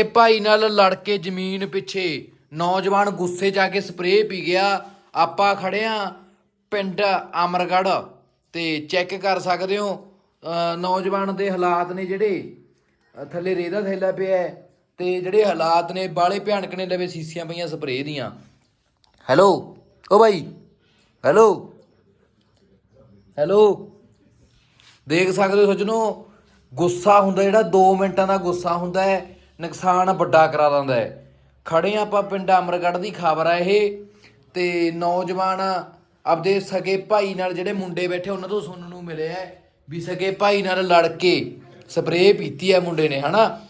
ਇਹ ਭਾਈ ਨਾਲ ਲੜ ਕੇ ਜ਼ਮੀਨ ਪਿੱਛੇ ਨੌਜਵਾਨ ਗੁੱਸੇ ਜਾ ਕੇ ਸਪਰੇਅ ਪੀ ਗਿਆ। ਆਪਾਂ ਖੜੇ ਆ ਪਿੰਡ ਅਮਰਗੜ੍ਹ ਤੇ ਚੈੱਕ ਕਰ ਸਕਦੇ ਹੋ ਨੌਜਵਾਨ ਦੇ ਹਾਲਾਤ ਨੇ ਜਿਹੜੇ ਥੱਲੇ ਰੇਦਾ ਥੈਲਾ ਪਿਆ ਹੈ ਤੇ ਜਿਹੜੇ ਹਾਲਾਤ ਨੇ ਬਾਲੇ ਭਿਆਨਕ ਨੇ ਲਵੇ ਸੀਸੀਆਂ ਪਈਆਂ ਸਪਰੇਅ ਦੀਆਂ। ਹੈਲੋ, ਓ ਭਾਈ, ਹੈਲੋ ਹੈਲੋ, ਦੇਖ ਸਕਦੇ ਹੋ ਸੱਜਣੋ, ਗੁੱਸਾ ਹੁੰਦਾ ਜਿਹੜਾ 2 ਮਿੰਟਾਂ ਦਾ ਗੁੱਸਾ ਹੁੰਦਾ ਹੈ। ਨੁਕਸਾਨ ਵੱਡਾ ਕਰਾ ਦਿੰਦਾ ਹੈ। ਖੜੇ ਹਾਂ ਆਪਾਂ ਪਿੰਡ ਅਮਰਗੜ੍ਹ ਦੀ ਖਬਰ ਆ ਇਹ, ਤੇ ਨੌਜਵਾਨ ਆਪਦੇ ਸਕੇ ਭਾਈ ਨਾਲ ਜਿਹੜੇ ਮੁੰਡੇ ਬੈਠੇ, ਉਹਨਾਂ ਤੋਂ ਸੁਣਨ ਨੂੰ ਮਿਲਿਆ ਵੀ ਸਕੇ ਭਾਈ ਨਾਲ ਲੜ ਕੇ ਸਪਰੇਅ ਪੀਤੀ ਹੈ ਮੁੰਡੇ ਨੇ, ਹਨਾ?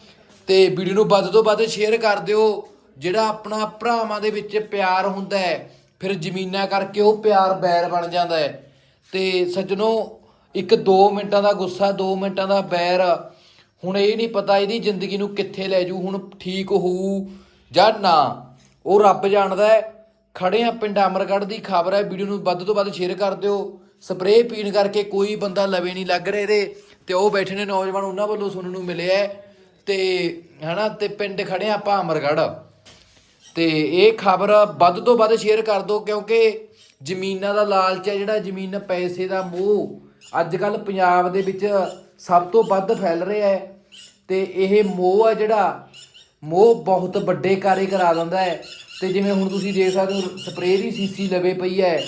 ਤੇ ਵੀਡੀਓ ਨੂੰ ਵੱਧ ਤੋਂ ਵੱਧ ਸ਼ੇਅਰ ਕਰ ਦਿਓ। ਜਿਹੜਾ ਆਪਣਾ ਭਰਾਵਾਂ ਦੇ ਵਿੱਚ ਪਿਆਰ ਹੁੰਦਾ ਹੈ, ਫਿਰ ਜ਼ਮੀਨਾਂ ਕਰਕੇ ਉਹ ਪਿਆਰ ਬੈਰ ਬਣ ਜਾਂਦਾ ਹੈ। ਤੇ ਸੱਜਣੋ, ਇੱਕ 2 ਮਿੰਟਾਂ ਦਾ ਗੁੱਸਾ 2 ਮਿੰਟਾਂ ਦਾ ਬੈਰ ਹੁਣ ਇਹ ਨਹੀਂ ਪਤਾ ਇਹਦੀ ਜ਼ਿੰਦਗੀ ਨੂੰ ਕਿੱਥੇ ਲੈ ਜੂ, ਹੁਣ ਠੀਕ ਹੋਊ ਜਾਂ ਨਾ। ਉਹ ਰੱਬ ਜਾਣਦਾ ਹੈ। ਖੜੇ ਆ ਪਿੰਡ ਅਮਰਗੜ੍ਹ ਦੀ ਖਬਰ ਹੈ, ਵੀਡੀਓ ਨੂੰ ਵੱਧ ਤੋਂ ਵੱਧ ਸ਼ੇਅਰ ਕਰ ਦਿਓ। ਸਪਰੇਅ ਪੀਣ ਕਰਕੇ ਕੋਈ ਬੰਦਾ ਲਵੇ ਨਹੀਂ ਲੱਗ ਰਿਹਾ ਇਹਦੇ। ਤੇ ਉਹ ਬੈਠੇ ਨੇ ਨੌਜਵਾਨ, ਉਹਨਾਂ ਵੱਲੋਂ ਸੁਣਨ ਨੂੰ ਮਿਲਿਆ ਹੈ। ਤੇ ਹਨਾ, ਤੇ ਪਿੰਡ ਖੜੇ ਆ ਆਪਾਂ ਅਮਰਗੜ੍ਹ। ਤੇ ਇਹ ਖਬਰ ਵੱਧ ਤੋਂ ਵੱਧ ਸ਼ੇਅਰ ਕਰ ਦਿਓ, ਕਿਉਂਕਿ ਜ਼ਮੀਨਾਂ ਦਾ ਲਾਲਚ ਹੈ ਜਿਹੜਾ, ਜ਼ਮੀਨ ਪੈਸੇ ਦਾ ਮੋਹ। ਅੱਜ ਕੱਲ ਪੰਜਾਬ ਦੇ ਵਿੱਚ ਸਭ ਤੋਂ ਵੱਧ ਫੈਲ ਰਿਹਾ ਹੈ ਤੇ ਇਹ ਮੋਹ ਹੈ ਜਿਹੜਾ, ਮੋਹ ਬਹੁਤ ਵੱਡੇ ਕਾਰੇ ਕਰਾ ਦਿੰਦਾ ਹੈ। ਤੇ ਜਿਵੇਂ ਹੁਣ ਤੁਸੀਂ ਦੇਖ ਸਕਦੇ ਹੋ, ਸਪਰੇਅ ਦੀ ਸੀਸੀ ਲਵੇ ਪਈ ਹੈ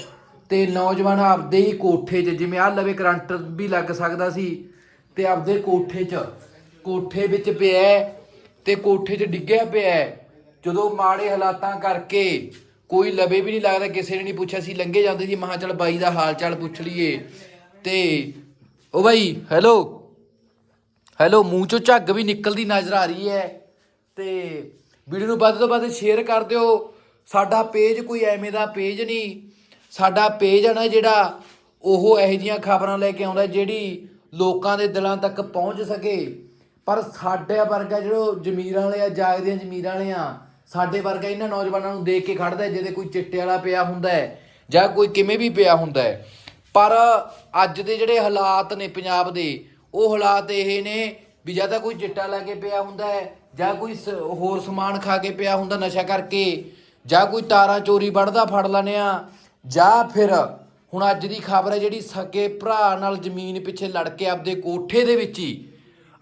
ਤੇ ਨੌਜਵਾਨ ਆਪਦੇ ਹੀ ਕੋਠੇ 'ਚ, ਜਿਵੇਂ ਆਹ ਲਵੇ ਕਰੰਟ ਵੀ ਲੱਗ ਸਕਦਾ ਸੀ, ਤੇ ਆਪਦੇ ਕੋਠੇ 'ਚ, ਕੋਠੇ ਵਿੱਚ ਪਿਆ ਹੈ ਤੇ ਕੋਠੇ 'ਚ ਡਿੱਗਿਆ ਪਿਆ ਜਦੋਂ ਮਾੜੇ ਹਾਲਾਤਾਂ ਕਰਕੇ ਕੋਈ ਲਵੇ ਵੀ ਨਹੀਂ ਲੱਗਦਾ, ਕਿਸੇ ਨੇ ਨਹੀਂ ਪੁੱਛਿਆ ਸੀ, ਲੰਘੇ ਜਾਂਦੇ ਸੀ, ਮਹਾ ਚਲ ਬਾਈ ਦਾ ਹਾਲ ਚਾਲ ਪੁੱਛ ਲਈਏ। ਤੇ ਉਹ ਬਾਈ ਹੈਲੋ ਹੈਲੋ, ਮੂੰਹ ਚੋਂ ਝੱਗ ਵੀ ਨਿਕਲਦੀ ਨਜ਼ਰ ਆ ਰਹੀ ਹੈ ਤੇ ਵੀਡੀਓ ਨੂੰ ਵੱਧ ਤੋਂ ਵੱਧ ਸ਼ੇਅਰ ਕਰ ਦਿਓ। ਸਾਡਾ ਪੇਜ ਕੋਈ ਐਵੇਂ ਦਾ ਪੇਜ ਨਹੀਂ। ਸਾਡਾ ਪੇਜ ਹੈ ਨਾ ਜਿਹੜਾ ਉਹ ਇਹੋ ਜਿਹੀਆਂ ਖਬਰਾਂ ਲੈ ਕੇ ਆਉਂਦਾ ਜਿਹੜੀ ਲੋਕਾਂ ਦੇ ਦਿਲਾਂ ਤੱਕ ਪਹੁੰਚ ਸਕੇ। ਪਰ ਸਾਡੇ ਵਰਗਾ ਜਿਹੜੇ ਜ਼ਮੀਰਾਂ ਵਾਲੇ ਆ ਜਾਗਦੀਆਂ ਜ਼ਮੀਰਾਂ ਵਾਲੇ ਆ, ਸਾਡੇ ਵਰਗਾ ਇਹਨਾਂ ਨੌਜਵਾਨਾਂ ਨੂੰ ਦੇਖ ਕੇ ਖੜਦਾ ਜਿਹਦੇ ਕੋਈ ਚਿੱਟੇ ਵਾਲਾ ਪਿਆ ਹੁੰਦਾ ਹੈ ਜਾਂ ਕੋਈ ਕਿਵੇਂ ਵੀ ਪਿਆ ਹੁੰਦਾ ਹੈ। ਪਰ ਅੱਜ ਦੇ ਜਿਹੜੇ ਹਾਲਾਤ ਨੇ ਪੰਜਾਬ ਦੇ ਉਹ ਹਾਲਾਤ ਇਹ ਨੇ ਵੀ ਜਾਂ ਤਾਂ ਕੋਈ ਚਿੱਟਾ ਲਾ ਕੇ ਪਿਆ ਹੁੰਦਾ ਹੈ, ਜਾਂ ਕੋਈ ਸ- ਹੋਰ ਸਮਾਨ ਖਾ ਕੇ ਪਿਆ ਹੁੰਦਾ ਨਸ਼ਾ ਕਰਕੇ, ਜਾਂ ਕੋਈ ਤਾਰਾਂ ਚੋਰੀ ਵੜਦਾ ਫੜ ਲੈਂਦੇ ਆ ਜਾਂ ਫਿਰ ਹੁਣ ਅੱਜ ਦੀ ਖਬਰ ਹੈ ਜਿਹੜੀ ਸਕੇ ਭਰਾ ਨਾਲ ਜ਼ਮੀਨ ਪਿੱਛੇ ਲੜ ਕੇ ਆਪਦੇ ਕੋਠੇ ਦੇ ਵਿੱਚ ਹੀ,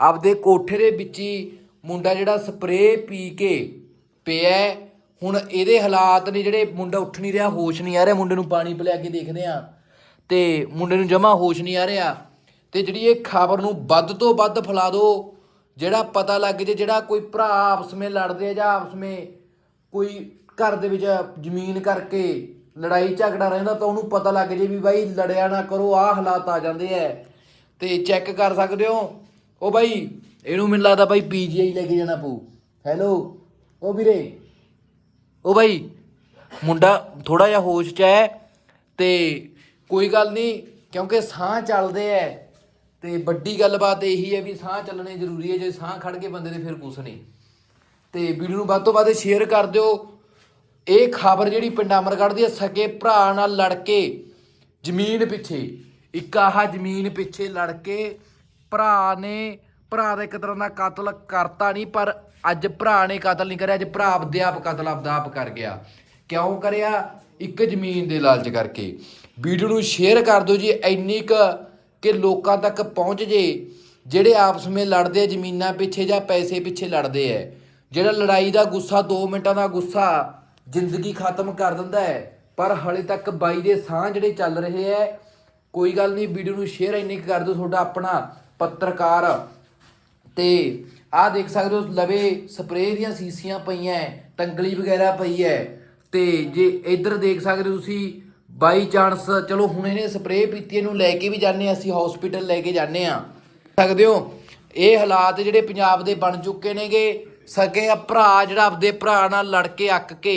ਆਪਦੇ ਕੋਠੇ ਦੇ ਵਿੱਚ ਹੀ ਮੁੰਡਾ ਜਿਹੜਾ ਸਪਰੇਅ ਪੀ ਕੇ ਪਿਆ ਹੈ। ਹੁਣ ਇਹਦੇ ਹਾਲਾਤ ਨੇ ਜਿਹੜੇ ਮੁੰਡਾ ਉੱਠ ਨਹੀਂ ਰਿਹਾ, ਹੋਸ਼ ਨਹੀਂ ਆ ਰਿਹਾ, ਮੁੰਡੇ ਨੂੰ ਪਾਣੀ ਪਿਲਾ ਕੇ ਦੇਖਦੇ ਆ ਤੇ ਮੁੰਡੇ ਨੂੰ ਜਮਾ ਹੋਸ਼ ਨਹੀਂ ਆ ਰਿਹਾ ਤੇ ਜਿਹੜੀ ਇਹ ਖਬਰ ਨੂੰ ਵੱਧ ਤੋਂ ਵੱਧ ਫੈਲਾ ਦਿਓ ਜਿਹੜਾ ਪਤਾ ਲੱਗ ਜੇ, ਜਿਹੜਾ ਕੋਈ ਭਰਾ ਆਪਸ ਵਿੱਚ ਲੜਦੇ ਆ ਜਾਂ ਆਪਸ ਵਿੱਚ ਕੋਈ ਘਰ ਦੇ ਵਿੱਚ ਜ਼ਮੀਨ ਕਰਕੇ ਲੜਾਈ ਝਗੜਾ ਰਹਿੰਦਾ ਤਾਂ ਉਹਨੂੰ ਪਤਾ ਲੱਗ ਜੇ ਵੀ ਬਾਈ ਲੜਿਆ ਨਾ ਕਰੋ, ਆਹ ਹਾਲਾਤ ਆ ਜਾਂਦੇ ਐ। ਤੇ ਚੈੱਕ ਕਰ ਸਕਦੇ ਹੋ? ਉਹ ਬਾਈ, ਇਹਨੂੰ ਮੈਨੂੰ ਲੱਗਦਾ ਬਾਈ ਪੀਜੀਆਈ ਲੈ ਕੇ ਜਾਣਾ ਪਊ। ਹੈਲੋ ਉਹ ਵੀਰੇ? ਉਹ ਬਾਈ, ਮੁੰਡਾ ਥੋੜਾ ਜਿਹਾ ਹੋਸ਼ 'ਚ ਹੈ ਤੇ ਕੋਈ ਗੱਲ ਨਹੀਂ, ਕਿਉਂਕਿ ਸਾਹ ਚੱਲਦੇ ਐ। ਤੇ ਵੱਡੀ ਗੱਲਬਾਤ ਇਹੀ ਹੈ ਵੀ ਸਾਹ ਚੱਲਣੇ ਜ਼ਰੂਰੀ ਹੈ ਜੇ ਸਾਹ ਖੜ ਗਏ ਬੰਦੇ ਦੇ ਫਿਰ ਕੁਛ ਨਹੀਂ। ਤੇ ਵੀਡੀਓ ਨੂੰ ਵੱਧ ਤੋਂ ਵੱਧ ਸ਼ੇਅਰ ਕਰ ਦਿਓ। ਇਹ ਖਬਰ ਜਿਹੜੀ ਪਿੰਡ ਅਮਰਗੜ੍ਹ ਦੀ ਹੈ, ਸਕੇ ਭਰਾ ਨਾਲ ਲੜ ਕੇ ਜ਼ਮੀਨ ਪਿੱਛੇ। ਇੱਕ ਆਹ ਜ਼ਮੀਨ ਪਿੱਛੇ ਲੜ ਕੇ ਭਰਾ ਨੇ ਭਰਾ ਦਾ ਇੱਕ ਤਰ੍ਹਾਂ ਦਾ ਕਤਲ ਕਰਤਾ ਨਹੀਂ ਪਰ ਅੱਜ ਭਰਾ ਨੇ ਕਤਲ ਨਹੀਂ ਕਰਿਆ ਅੱਜ ਭਰਾ ਆਪਦੇ ਆਪ ਕਤਲ ਆਪਦਾ ਆਪ ਕਰ ਗਿਆ। ਕਿਉਂ ਕਰਿਆ? ਇੱਕ ਜ਼ਮੀਨ ਦੇ ਲਾਲਚ ਕਰਕੇ। ਵੀਡੀਓ ਨੂੰ ਸ਼ੇਅਰ ਕਰ ਦਿਓ ਜੀ ਇੰਨੀ ਕੁ ਕਿ ਲੋਕਾਂ ਤੱਕ ਪਹੁੰਚ ਜੇ ਜਿਹੜੇ ਆਪਸ ਵਿੱਚ ਲੜਦੇ ਜ਼ਮੀਨਾਂ ਪਿੱਛੇ ਜਾਂ ਪੈਸੇ ਪਿੱਛੇ ਲੜਦੇ ਆ। ਜਿਹੜਾ ਲੜਾਈ ਦਾ ਗੁੱਸਾ 2 ਮਿੰਟਾਂ ਦਾ ਗੁੱਸਾ ਜ਼ਿੰਦਗੀ ਖਤਮ ਕਰ ਦਿੰਦਾ ਹੈ। ਪਰ ਹਲੇ ਤੱਕ ਬਾਈ ਦੇ ਸਾਹ ਜਿਹੜੇ ਚੱਲ ਰਹੇ ਐ ਕੋਈ ਗੱਲ ਨਹੀਂ ਵੀਡੀਓ ਨੂੰ ਸ਼ੇਅਰ ਇੰਨੀ ਕੁ ਕਰ ਦਿਓ ਤੁਹਾਡਾ ਆਪਣਾ ਪੱਤਰਕਾਰ। ਤੇ ਆਹ ਦੇਖ ਸਕਦੇ ਹੋ ਲਵੇ ਸਪਰੇਅ ਦੀਆਂ ਸੀਸੀਆਂ ਪਈਆਂ ਹੈ, ਤੰਗਲੀ ਵਗੈਰਾ ਪਈ ਹੈ। ਤੇ ਜੇ ਇੱਧਰ ਦੇਖ ਸਕਦੇ ਹੋ ਤੁਸੀਂ ਬਾਈ ਚਾਂਸ, ਚਲੋ ਹੁਣ ਇਹਨੇ ਸਪਰੇਅ ਪੀਤੀ, ਇਹਨੂੰ ਲੈ ਕੇ ਵੀ ਜਾਂਦੇ ਹਾਂ, ਅਸੀਂ ਹਸਪੀਟਲ ਲੈ ਕੇ ਜਾਂਦੇ ਆ ਸਕਦੇ ਹੋ? ਇਹ ਹਾਲਾਤ ਜਿਹੜੇ ਪੰਜਾਬ ਦੇ ਬਣ ਚੁੱਕੇ ਨੇਗੇ, ਸਕੇ ਭਰਾ ਜਿਹੜਾ ਆਪਦੇ ਭਰਾ ਨਾਲ ਲੜ ਕੇ ਅੱਕ ਕੇ।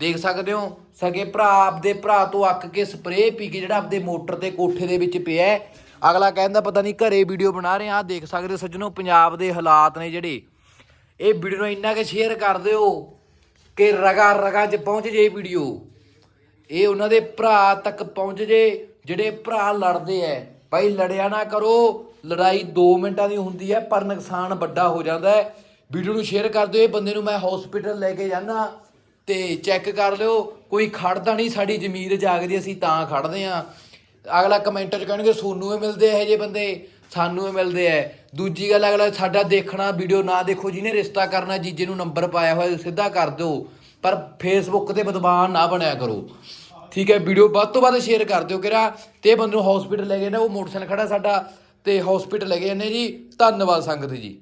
ਦੇਖ ਸਕਦੇ ਹੋ? ਸਕੇ ਭਰਾ ਆਪਦੇ ਭਰਾ ਤੋਂ ਅੱਕ ਕੇ ਸਪਰੇਅ ਪੀ ਕੇ ਜਿਹੜਾ ਆਪਦੇ ਮੋਟਰ ਤੇ ਕੋਠੇ ਦੇ ਵਿੱਚ ਪਿਆ ਅਗਲਾ ਕਹਿੰਦਾ, ਪਤਾ ਨਹੀਂ ਘਰੇ ਵੀਡੀਓ ਬਣਾ ਰਹੇ ਆ ਦੇਖ ਸਕਦੇ ਹੋ ਸੱਜਣੋ, ਪੰਜਾਬ ਦੇ ਹਾਲਾਤ ਨੇ ਜਿਹੜੇ। ਇਹ ਵੀਡੀਓ ਨੂੰ ਇੰਨਾ ਕਿ ਸ਼ੇਅਰ ਕਰ ਦਿਓ ਕਿ ਰਗਾ ਰਗਾ 'ਚ ਪਹੁੰਚ ਜੇ ਵੀਡੀਓ ਇਹ ਉਹਨਾਂ ਦੇ ਭਰਾ ਤੱਕ ਪਹੁੰਚ ਜੇ, ਜਿਹੜੇ ਭਰਾ ਲੜਦੇ ਐ। ਭਾਈ, ਲੜਿਆ ਨਾ ਕਰੋ। ਲੜਾਈ 2 ਮਿੰਟਾਂ ਦੀ ਹੁੰਦੀ ਹੈ ਪਰ ਨੁਕਸਾਨ ਵੱਡਾ ਹੋ ਜਾਂਦਾ ਹੈ ਵੀਡੀਓ ਨੂੰ ਸ਼ੇਅਰ ਕਰ ਦਿਓ, ਇਹ ਬੰਦੇ ਨੂੰ ਮੈਂ ਹਸਪੀਟਲ ਲੈ ਕੇ ਜਾਣਾ ਤੇ ਚੈੱਕ ਕਰ ਲਿਓ, ਕੋਈ ਖੜਦਾ ਨਹੀਂ ਸਾਡੀ ਜ਼ਮੀਰ ਜਾਗਦੀ, ਅਸੀਂ ਤਾਂ ਖੜਦੇ ਆ। ਅਗਲਾ ਕਮੈਂਟਰ ਚ ਕਹਿਣਗੇ, ਸੋਨੂੰ ਇਹ ਮਿਲਦੇ ਇਹੋ ਜਿਹੇ ਬੰਦੇ, ਸਾਨੂੰ ਇਹ ਮਿਲਦੇ ਐ। ਦੂਜੀ ਗੱਲ, ਅਗਲਾ, ਸਾਡਾ ਦੇਖਣਾ, ਵੀਡੀਓ ਨਾ ਦੇਖੋ ਜਿਹਨੇ ਰਿਸ਼ਤਾ ਕਰਨਾ, ਜੀਜੇ ਨੂੰ ਨੰਬਰ ਪਾਇਆ ਹੋਇਆ, ਸਿੱਧਾ ਕਰ ਦਿਓ। ਪਰ ਫੇਸਬੁੱਕ ਤੇ ਬਦਮਾਨ ਨਾ ਬਣਿਆ ਕਰੋ। ਠੀਕ ਹੈ ਵੀਡੀਓ ਵੱਧ ਤੋਂ ਵੱਧ ਸ਼ੇਅਰ ਕਰ ਦਿਓ ਕਿਰਾ ਤੇ ਇਹ ਬੰਦੇ ਨੂੰ ਹਸਪੀਟਲ ਲੈ ਗਏ ਨੇ, ਉਹ ਮੋਟਰਸਾਈਕਲ ਖੜਾ ਸਾਡਾ ਤੇ ਹਸਪੀਟਲ ਲੈ ਗਏ ਨੇ ਜੀ। ਧੰਨਵਾਦ ਸੰਗਤ ਜੀ।